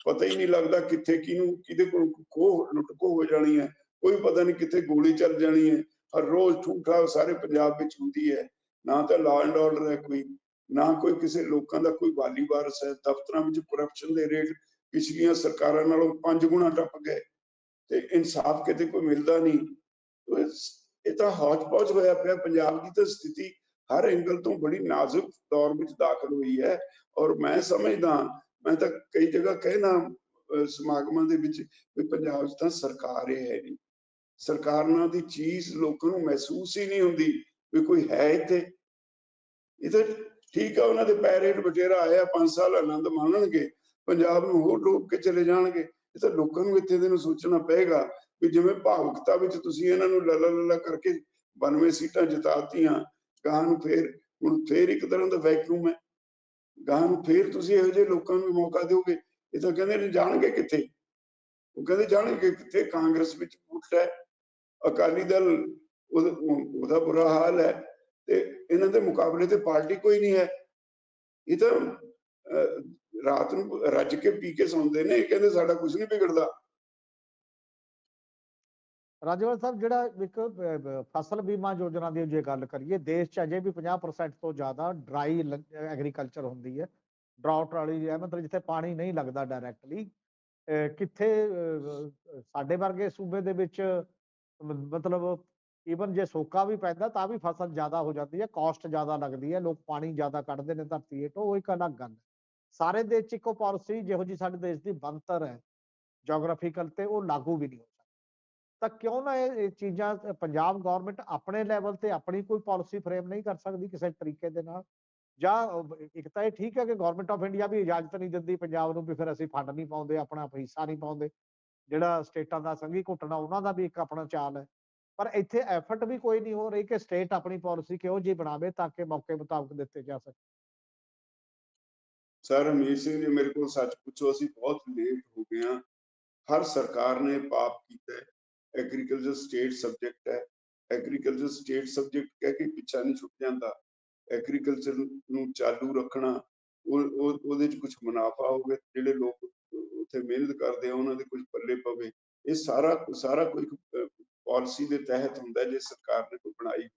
ਪਤਾ ਹੀ ਨਹੀਂ ਲੱਗਦਾ ਕਿੱਥੇ ਕਿਹਨੂੰ, ਕਿਹਦੇ ਕੋਲ ਖੋਹ ਲੁੱਟ ਹੋ ਜਾਣੀ ਹੈ। ਕੋਈ ਪਤਾ ਨਹੀਂ ਕਿੱਥੇ ਗੋਲੀ ਚੱਲ ਜਾਣੀ ਹੈ। ਹਰ ਰੋਜ਼ ਠੂਠਾ ਸਾਰੇ ਪੰਜਾਬ ਵਿੱਚ ਹੁੰਦੀ ਹੈ। ਨਾ ਤਾਂ ਲਾਅ ਐਂਡ ਆਰਡਰ ਹੈ ਕੋਈ, ਨਾ ਕੋਈ ਕਿਸੇ ਲੋਕਾਂ ਦਾ ਕੋਈ ਵਾਲੀ ਵਾਰਸ ਹੈ। ਦਫ਼ਤਰਾਂ ਵਿੱਚ ਕਰਪਸ਼ਨ ਦੇ ਰੇਟ ਪਿਛਲੀਆਂ ਸਰਕਾਰਾਂ ਨਾਲੋਂ ਪੰਜ ਗੁਣਾ ਟੱਪ ਗਏ। ਤੇ ਇਨਸਾਫ ਕਿਤੇ ਕੋਈ ਮਿਲਦਾ ਨਹੀਂ। ਇਹ ਤਾਂ ਹੌਜ-ਪੌਜ ਹੋਇਆ ਪਿਆ। ਪੰਜਾਬ ਦੀ ਤਾਂ ਸਥਿਤੀ ਹਰ ਐਂਗਲ ਤੋਂ ਬੜੀ ਨਾਜ਼ੁਕ ਦੌਰ ਵਿੱਚ ਦਾਖਲ ਹੋਈ ਹੈ। ਔਰ ਮੈਂ ਸਮਝਦਾ, ਮੈਂ ਤਾਂ ਕਈ ਜਗ੍ਹਾ ਕਹਿਣਾ ਸਮਾਗਮਾਂ ਦੇ ਵਿੱਚ ਵੀ ਪੰਜਾਬ 'ਚ ਤਾਂ ਸਰਕਾਰ ਹੀ ਹੈ ਨਹੀਂ। ਸਰਕਾਰ ਨਾਂ ਦੀ ਚੀਜ਼ ਲੋਕਾਂ ਨੂੰ ਮਹਿਸੂਸ ਹੀ ਨਹੀਂ ਹੁੰਦੀ ਵੀ ਕੋਈ ਹੈ ਇੱਥੇ। ਇਹ ਤਾਂ ਠੀਕ ਆ, ਉਹਨਾਂ ਦੇ ਪੈਰੇਟ ਬਟੇਰਾ ਆਇਆ 5 ਸਾਲ ਆਨੰਦ ਮਾਣਨਗੇ, ਪੰਜਾਬ ਨੂੰ ਹੋਰ ਡੋਬ ਕੇ ਚਲੇ ਜਾਣਗੇ। ਇਹ ਤਾਂ ਲੋਕਾਂ ਨੂੰ ਇੱਥੇ ਦੇ ਨੂੰ ਸੋਚਣਾ ਪਏਗਾ ਵੀ ਜਿਵੇਂ ਭਾਵੁਕਤਾ ਵਿੱਚ ਤੁਸੀਂ ਇਹਨਾਂ ਨੂੰ ਲੱਲਾ ਲੱਲਾ ਕਰਕੇ 92 ਸੀਟਾਂ ਜਿਤਾਤੀਆਂ ਗਾਂ ਨੂੰ ਫੇਰ, ਹੁਣ ਫੇਰ ਇੱਕ ਤਰ੍ਹਾਂ ਦਾ ਵੈਕਿਊਮ ਹੈ। ਗਾਂ ਨੂੰ ਫੇਰ ਤੁਸੀਂ ਇਹੋ ਜਿਹੇ ਲੋਕਾਂ ਨੂੰ ਮੌਕਾ ਦਿਓਗੇ, ਇਹ ਤਾਂ ਕਹਿੰਦੇ ਨੇ ਜਾਣਗੇ ਕਿੱਥੇ? ਉਹ ਕਹਿੰਦੇ ਜਾਣਗੇ ਕਿੱਥੇ? ਕਾਂਗਰਸ ਵਿੱਚ ਫੁੱਟ ਹੈ, ਅਕਾਲੀ ਦਲ ਉਹਦਾ ਬੁਰਾ ਹਾਲ ਹੈ ਤੇ ਇਹਨਾਂ ਦੇ ਮੁਕਾਬਲੇ ਤੇ ਪਾਰਟੀ ਕੋਈ ਨਹੀਂ ਹੈ। ਇਹ ਤਾਂ ਰਾਤ ਨੂੰ ਰੱਜ ਕੇ ਪੀ ਕੇ ਸੌਂਦੇ ਨੇ ਕਹਿੰਦੇ ਸਾਡਾ ਕੁਝ ਨਹੀਂ ਵਿਗੜਦਾ। ਰਾਜਵਰ ਸਾਹਿਬ, ਜਿਹੜਾ ਇੱਕ ਫਸਲ ਬੀਮਾ ਯੋਜਨਾ ਦੀ ਜੇ ਗੱਲ ਕਰੀਏ, ਦੇਸ਼ 'ਚ ਅਜੇ ਵੀ 50% ਤੋਂ ਜ਼ਿਆਦਾ ਡਰਾਈ ਐਗਰੀਕਲਚਰ ਹੁੰਦੀ ਹੈ। ਡਰਾਊਟ ਵਾਲੀ ਹੈ, ਮਤਲਬ ਜਿੱਥੇ ਪਾਣੀ ਨਹੀਂ ਲੱਗਦਾ ਡਾਇਰੈਕਟਲੀ ਕਿੱਥੇ ਸਾਡੇ ਵਰਗੇ ਸੂਬੇ ਦੇ ਵਿੱਚ ਮਤਲਬ ਈਵਨ ਜੇ ਸੋਕਾ ਵੀ ਪੈਂਦਾ, ਤਾਂ ਵੀ ਫਸਲ ਜ਼ਿਆਦਾ ਹੋ ਜਾਂਦੀ ਹੈ ਕਾਸਟ ਜ਼ਿਆਦਾ ਲੱਗਦੀ ਹੈ, ਲੋਕ ਪਾਣੀ ਜ਼ਿਆਦਾ ਕੱਢਦੇ ਨੇ ਧਰਤੀ ਹੇਠੋਂ, ਉਹ ਇੱਕ ਅਲੱਗ ਗੱਲ ਹੈ। ਸਾਰੇ ਦੇਸ਼ 'ਚ ਇੱਕੋ ਪਾਲਿਸੀ ਜਿਹੋ ਜੀ ਸਾਡੇ ਦੇਸ਼ ਦੀ ਬਣਤਰ ਹੈ ਜੀਓਗ੍ਰਾਫੀਕਲ ਤੇ ਉਹ ਲਾਗੂ ਵੀ ਨਹੀਂ ਹੋ ਸਕਦੀ। ਤਾਂ ਕਿਉਂ ਨਾ ਇਹ ਚੀਜ਼ਾਂ ਪੰਜਾਬ ਗਵਰਨਮੈਂਟ ਆਪਣੇ ਲੈਵਲ ਤੇ ਆਪਣੀ ਕੋਈ ਪਾਲਿਸੀ ਫਰੇਮ ਨਹੀਂ ਕਰ ਸਕਦੀ ਕਿਸੇ ਤਰੀਕੇ ਦੇ ਨਾਲ। ਜਾਂ ਇੱਕ ਤਾਂ ਇਹ ਠੀਕ ਹੈ ਕਿ ਗਵਰਨਮੈਂਟ ਆਫ ਇੰਡੀਆ ਵੀ ਇਜਾਜ਼ਤ ਨਹੀਂ ਦਿੰਦੀ ਪੰਜਾਬ ਨੂੰ ਵੀ ਫਿਰ ਅਸੀਂ ਫੰਡ ਨਹੀਂ ਪਾਉਂਦੇ, ਆਪਣਾ ਹਿੱਸਾ ਨਹੀਂ ਪਾਉਂਦੇ। ਜਿਹੜਾ ਸਟੇਟਾਂ ਦਾ ਸੰਘੀ ਘੁੱਟਣਾ ਉਹਨਾਂ ਦਾ ਵੀ ਇੱਕ ਆਪਣਾ ਚਾਲ ਹੈ। ਪਰ ਇੱਥੇ ਐਫਰਟ ਵੀ ਕੋਈ ਨਹੀਂ ਹੋ ਰਹੀ ਕਿ ਸਟੇਟ ਆਪਣੀ ਪਾਲਿਸੀ ਕਿਹੋ ਜਿਹੀ ਬਣਾਵੇ ਤਾਂ ਕਿ ਮੌਕੇ ਮੁਤਾਬਕ ਦਿੱਤੇ ਜਾ ਸਕੇ। ਸਰ ਹਮੀਰ ਸਿੰਘ ਜੀ, ਮੇਰੇ ਕੋਲ ਸੱਚ ਪੁੱਛੋ, ਅਸੀਂ ਬਹੁਤ ਲੇਟ ਹੋ ਗਏ ਹਾਂ। ਹਰ ਸਰਕਾਰ ਨੇ ਪਾਪ ਕੀਤਾ ਹੈ। ਐਗਰੀਕਲਚਰ ਸਟੇਟ ਸਬਜੈਕਟ ਹੈ। ਐਗਰੀਕਲਚਰ ਸਟੇਟ ਸਬਜੈਕਟ ਕਹਿ ਕੇ ਪਿੱਛਾ ਨਹੀਂ ਛੁੱਟ ਜਾਂਦਾ। ਐਗਰੀਕਲਚਰ ਨੂੰ ਚਾਲੂ ਰੱਖਣਾ, ਉਹ ਉਹਦੇ ਚ ਕੁਝ ਮੁਨਾਫਾ ਹੋਵੇ, ਜਿਹੜੇ ਲੋਕ ਉੱਥੇ ਮਿਹਨਤ ਕਰਦੇ ਆ, ਉਹਨਾਂ ਦੇ ਕੁਝ ਪੱਲੇ ਪਵੇ। ਇਹ ਸਾਰਾ ਸਾਰਾ ਕੋਈ ਪਾਲਿਸੀ ਦੇ ਤਹਿਤ ਹੁੰਦਾ ਜੇ ਸਰਕਾਰ ਨੇ ਕੋਈ ਬਣਾਈ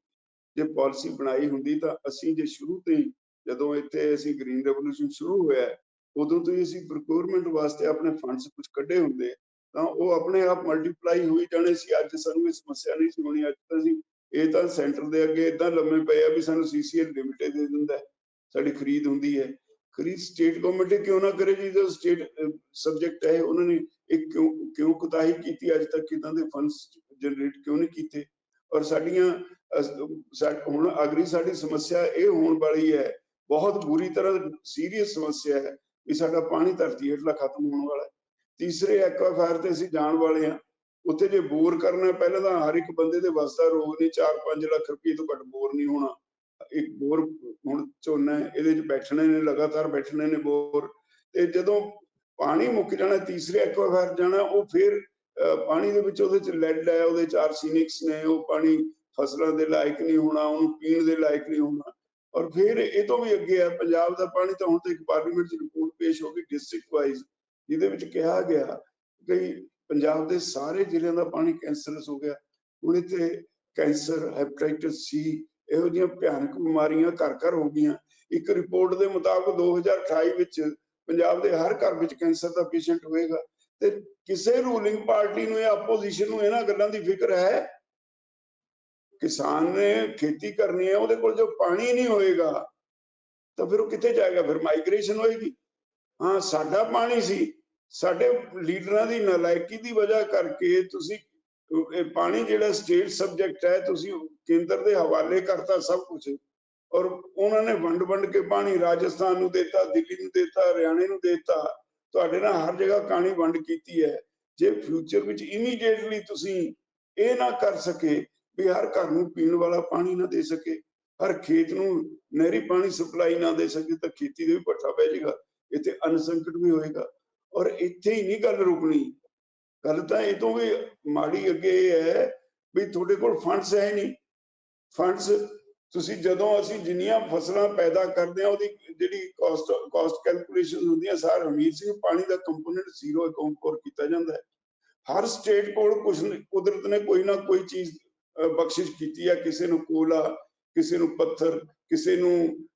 ਜੇ ਪਾਲਿਸੀ ਬਣਾਈ ਹੁੰਦੀ ਤਾਂ ਅਸੀਂ ਜੇ ਸ਼ੁਰੂ ਤੋਂ ਹੀ ਜਦੋਂ ਇੱਥੇ ਅਸੀਂ ਗ੍ਰੀਨ ਰੈਵੋਲੂਸ਼ਨ ਸ਼ੁਰੂ ਹੋਇਆ, ਉਦੋਂ ਤੋਂ ਹੀ ਅਸੀਂ ਪ੍ਰੋਕਿਊਰਮੈਂਟ ਵਾਸਤੇ ਆਪਣੇ ਫੰਡਸ ਕੁਝ ਕੱਢੇ ਹੁੰਦੇ ਤਾਂ ਉਹ ਆਪਣੇ ਆਪ ਮਲਟੀਪਲਾਈ ਹੋਈ ਜਾਣੇ ਸੀ। ਅੱਜ ਸਾਨੂੰ ਇਹ ਸਮੱਸਿਆ ਨਹੀਂ ਸੀ ਹੋਣੀ ਅੱਜ ਤਾਂ ਅਸੀਂ ਇਹ ਤਾਂ ਸੈਂਟਰ ਦੇ ਅੱਗੇ ਇਦਾਂ ਲੰਮੇ ਪਏ ਆ ਵੀ ਸਾਨੂੰ ਸੀਸੀਐਲ ਲਿਮਿਟਡ ਦੇ ਦਿੰਦਾ ਸਾਡੀ ਖਰੀਦ ਹੁੰਦੀ ਹੈ। ਖਰੀਦ ਸਟੇਟ ਗਵਰਨਮੈਂਟ ਕਿਉਂ ਨਾ ਕਰੇ ਜੀ? ਜੋ ਸਟੇਟ ਸਬਜੈਕਟ ਹੈ, ਉਹਨਾਂ ਨੇ ਇਹ ਕਿਉਂ ਕਿਉਂ ਕੁਤਾਹੀ ਕੀਤੀ? ਅੱਜ ਤੱਕ ਕਿਦਾਂ ਦੇ ਫੰਡਸ ਜਨਰੇਟ ਕਿਉਂ ਨਹੀਂ ਕੀਤੇ? ਔਰ ਸਾਡੀਆਂ ਹੁਣ ਅਗਲੀ ਸਾਡੀ ਸਮੱਸਿਆ ਇਹ ਹੋਣ ਵਾਲੀ ਹੈ ਬਹੁਤ ਬੁਰੀ ਤਰ੍ਹਾਂ ਸੀਰੀਅਸ ਸਮੱਸਿਆ ਹੈ ਵੀ ਸਾਡਾ ਪਾਣੀ ਧਰਤੀ ਹੇਠਲਾ ਖਤਮ ਹੋਣ ਵਾਲਾ ਹੈ। ਤੀਸਰੇ ਐਕਵਾਫਾਇਰ ਤੇ ਅਸੀਂ ਜਾਣ ਵਾਲੇ ਹਾਂ। ਉੱਥੇ ਜੇ ਬੋਰ ਕਰਨਾ ਪਹਿਲਾਂ ਤਾਂ ਹਰ ਇੱਕ ਬੰਦੇ ਦੇ ਵੱਸ ਦਾ ਰੋਗ ਨਹੀਂ 4-5 ਲੱਖ ਰੁਪਏ ਤੋਂ ਘੱਟ ਬੋਰ ਨਹੀਂ ਹੋਣਾ। ਇੱਕ ਬੋਰ ਹੁਣ ਝੋਨਾ ਇਹਦੇ 'ਚ ਬੈਠਣੇ ਨੇ ਲਗਾਤਾਰ ਬੈਠਣੇ ਨੇ ਬੋਰ। ਤੇ ਜਦੋਂ ਪਾਣੀ ਮੁੱਕ ਜਾਣਾ ਤੀਸਰੇ ਐਕਵਾਫਾਇਰ ਜਾਣਾ ਉਹ ਫਿਰ ਅਹ, ਪਾਣੀ ਦੇ ਵਿੱਚ ਉਹਦੇ ਚ ਲੈਡ ਹੈ ਉਹਦੇ ਚ ਸੀਨਿਕਸ ਨੇ ਉਹ ਪਾਣੀ ਫਸਲਾਂ ਦੇ ਲਾਇਕ ਨਹੀਂ ਹੋਣਾ ਉਹਨੂੰ ਪੀਣ ਦੇ ਲਾਇਕ ਨਹੀਂ ਹੋਣਾ। ਔਰ ਫਿਰ ਇਹ ਤੋਂ ਵੀ ਅੱਗੇ ਹੈ ਪੰਜਾਬ ਦਾ ਪਾਣੀ ਤਾਂ ਹੁਣ ਤੱਕ ਪਾਰਲੀਮੈਂਟ ਚ ਰਿਪੋਰਟ ਪੇਸ਼ ਹੋ ਗਈ ਡਿਸਟ੍ਰਿਕਟ ਵਾਈਜ਼ ਜਿਹਦੇ ਵਿੱਚ ਕਿਹਾ ਗਿਆ ਕਿ ਪੰਜਾਬ ਦੇ ਸਾਰੇ ਜ਼ਿਲ੍ਹਿਆਂ ਦਾ ਪਾਣੀ ਕੈਂਸਰਸ ਹੋ ਗਿਆ। ਹੁਣ ਇੱਥੇ ਕੈਂਸਰ ਹੈਪੇਟਾਈਟਸ ਸੀ ਇਹੋ ਜਿਹੀਆਂ ਭਿਆਨਕ ਬਿਮਾਰੀਆਂ ਘਰ ਘਰ ਹੋ ਗਈਆਂ। ਇੱਕ ਰਿਪੋਰਟ ਦੇ ਮੁਤਾਬਕ 2028 ਵਿੱਚ ਪੰਜਾਬ ਦੇ ਹਰ ਘਰ ਵਿੱਚ ਕੈਂਸਰ ਦਾ ਪੇਸ਼ੈਂਟ ਹੋਏਗਾ। ਤੇ ਕਿਸੇ ਰੂਲਿੰਗ ਪਾਰਟੀ ਨੂੰ ਜਾਂ ਆਪੋਜੀਸ਼ਨ ਨੂੰ ਇਹਨਾਂ ਗੱਲਾਂ ਦੀ ਫਿਕਰ ਹੈ? ਕਿਸਾਨ ਨੇ ਖੇਤੀ ਕਰਨੀ ਹੈ, ਉਹਦੇ ਕੋਲ ਜੋ ਪਾਣੀ ਨਹੀਂ ਹੋਏਗਾ, ਤਾਂ ਫਿਰ ਉਹ ਕਿੱਥੇ ਜਾਏਗਾ? ਫਿਰ ਮਾਈਗ੍ਰੇਸ਼ਨ ਹੋਏਗੀ। ਹਾਂ, ਸਾਡਾ ਪਾਣੀ ਸੀ। ਸਾਡੇ ਲੀਡਰਾਂ ਦੀ ਨਲਾਇਕੀ ਦੀ ਵਜ੍ਹਾ ਕਰਕੇ ਤੁਸੀਂ, ਇਹ ਪਾਣੀ ਜਿਹੜਾ ਸਟੇਟ ਸਬਜੈਕਟ ਹੈ, ਤੁਸੀਂ ਕੇਂਦਰ ਦੇ ਹਵਾਲੇ ਕਰਤਾ ਸਭ ਕੁਝ ਔਰ ਉਹਨਾਂ ਨੇ ਵੰਡ ਵੰਡ ਕੇ ਪਾਣੀ ਰਾਜਸਥਾਨ ਨੂੰ ਦਿੱਤਾ, ਦਿੱਲੀ ਨੂੰ ਦਿੱਤਾ, ਹਰਿਆਣੇ ਨੂੰ ਦਿੱਤਾ। ਤੁਹਾਡੇ ਨਾਲ ਹਰ ਜਗ੍ਹਾ ਕਾਣੀ ਵੰਡ ਕੀਤੀ ਹੈ। ਜੇ ਫਿਊਚਰ ਵਿੱਚ ਇਮੀਡੀਏਟਲੀ ਤੁਸੀਂ ਇਹ ਨਾ ਕਰ ਸਕੇ ਵੀ ਹਰ ਘਰ ਨੂੰ ਪੀਣ ਵਾਲਾ ਪਾਣੀ ਨਾ ਦੇ ਸਕੇ, ਹਰ ਖੇਤ ਨੂੰ ਨਹਿਰੀ ਪਾਣੀ ਸਪਲਾਈ ਨਾ ਦੇ ਸਕੇ ਤਾਂ ਖੇਤੀ ਦੇ ਵੀ ਪੱਠਾ ਪੈ ਜਾਏਗਾ, ਇੱਥੇ ਅਨਸੰਕਟ ਵੀ ਹੋਏਗਾ। ਔਰ ਇੱਥੇ ਹੀ ਨਹੀਂ ਗੱਲ ਰੁਕਣੀ। ਗੱਲ ਤਾਂ ਇਹ ਤੋਂ ਵੀ ਮਾੜੀ ਅੱਗੇ ਇਹ ਹੈ ਵੀ ਤੁਹਾਡੇ ਕੋਲ ਫੰਡਸ ਹੈ ਨਹੀਂ। ਫੰਡਸ ਤੁਸੀਂ ਜਦੋਂ ਅਸੀਂ ਜਿੰਨੀਆਂ ਫਸਲਾਂ ਪੈਦਾ ਕਰਦੇ ਆ ਉਹਦੀ ਜਿਹੜੀ ਕਾਸਟ ਕਾਸਟ ਕੈਲਕੂਲੇਸ਼ਨ ਹੁੰਦੀਆਂ, ਸਾਰ ਹਮੀਰ ਸਿੰਘ, ਪਾਣੀ ਦਾ ਕੰਪੋਨੈਂਟ ਜ਼ੀਰੋ ਅਕਾਊਂਟ ਕੋਰ ਕੀਤਾ ਜਾਂਦਾ ਹੈ। ਹਰ ਸਟੇਟ ਕੋਲ ਕੁਝ ਕੁਦਰਤ ਨੇ ਕੋਈ ਨਾ ਕੋਈ ਚੀਜ਼ ਬਖਸ਼ਿਸ਼ ਕੀਤੀ ਹੈ। ਕਿਸੇ ਨੂੰ ਕੋਲਾ ਕਿਸੇ ਨੂੰ ਪੱਥਰ ਕਿਸੇ ਨੂੰ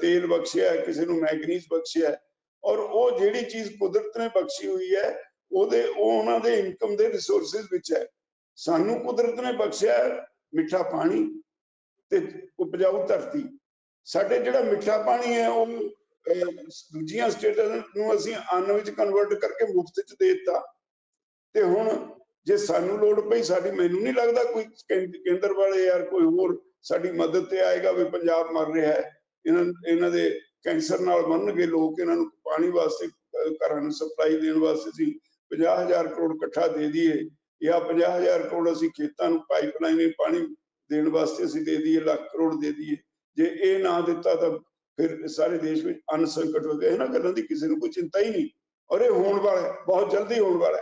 ਤੇਲ ਬਖਸ਼ਿਆ ਕਿਸੇ ਨੂੰ ਮੈਗਨੀਜ਼ ਬਖਸ਼ਿਆ ਔਰ ਉਹ ਜਿਹੜੀ ਚੀਜ਼ ਕੁਦਰਤ ਨੇ ਬਖਸ਼ੀ ਹੋਈ ਹੈ ਉਹਦੇ ਉਹ ਉਹਨਾਂ ਦੇ ਇਨਕਮ ਦੇ ਰਿਸੋਰਸਸ ਵਿੱਚ ਹੈ। ਸਾਨੂੰ ਕੁਦਰਤ ਨੇ ਬਖਸ਼ਿਆ ਮਿੱਠਾ ਪਾਣੀ ਤੇ ਉਪਜਾਊ ਧਰਤੀ। ਸਾਡੇ ਜਿਹੜਾ ਮਿੱਠਾ ਪਾਣੀ ਹੈ ਉਹ ਅਹ, ਦੂਜੀਆਂ ਸਟੇਟਾਂ ਨੂੰ ਅਸੀਂ ਅੰਨ ਵਿੱਚ ਕਨਵਰਟ ਕਰਕੇ ਮੁਫਤ ਚ ਦੇ ਦਿੱਤਾ। ਤੇ ਹੁਣ ਜੇ ਸਾਨੂੰ ਲੋੜ ਪਈ, ਸਾਡੀ ਮੈਨੂੰ ਨਹੀਂ ਲੱਗਦਾ ਕੋਈ ਕੇਂਦਰ ਵਾਲੇ ਯਾਰ ਕੋਈ ਹੋਰ ਸਾਡੀ ਮਦਦ ਤੇ ਆਏਗਾ ਵੀ ਪੰਜਾਬ ਮਰ ਰਿਹਾ ਹੈ। ਇਹਨਾਂ ਇਹਨਾਂ ਦੇ ਕੈਂਸਰ ਨਾਲ ਮਰਨਗੇ ਲੋਕ, ਇਹਨਾਂ ਨੂੰ ਪਾਣੀ ਵਾਸਤੇ ਘਰਾਂ ਨੂੰ ਸਪਲਾਈ ਦੇਣ ਵਾਸਤੇ ਅਸੀਂ 50000 ਕਰੋੜ ਇਕੱਠਾ ਦੇ ਦਈਏ ਜਾਂ 50000 ਕਰੋੜ ਅਸੀਂ ਖੇਤਾਂ ਨੂੰ ਪਾਈਪਲਾਈਨ ਪਾਣੀ ਦੇਣ ਵਾਸਤੇ ਅਸੀਂ ਦੇ ਦਈਏ, ਲੱਖ ਕਰੋੜ ਦੇ ਦਈਏ। ਜੇ ਇਹ ਨਾ ਦਿੱਤਾ ਤਾਂ ਫਿਰ ਸਾਰੇ ਦੇਸ਼ ਵਿੱਚ ਅੰਨ ਹੋ ਗਿਆ ਇਹਨਾਂ ਗੱਲਾਂ ਦੀ ਕਿਸੇ ਨੂੰ ਕੋਈ ਚਿੰਤਾ ਹੀ ਨਹੀਂ। ਔਰ ਇਹ ਹੋਣ ਵਾਲਾ ਬਹੁਤ ਜਲਦੀ ਹੋਣ ਵਾਲਾ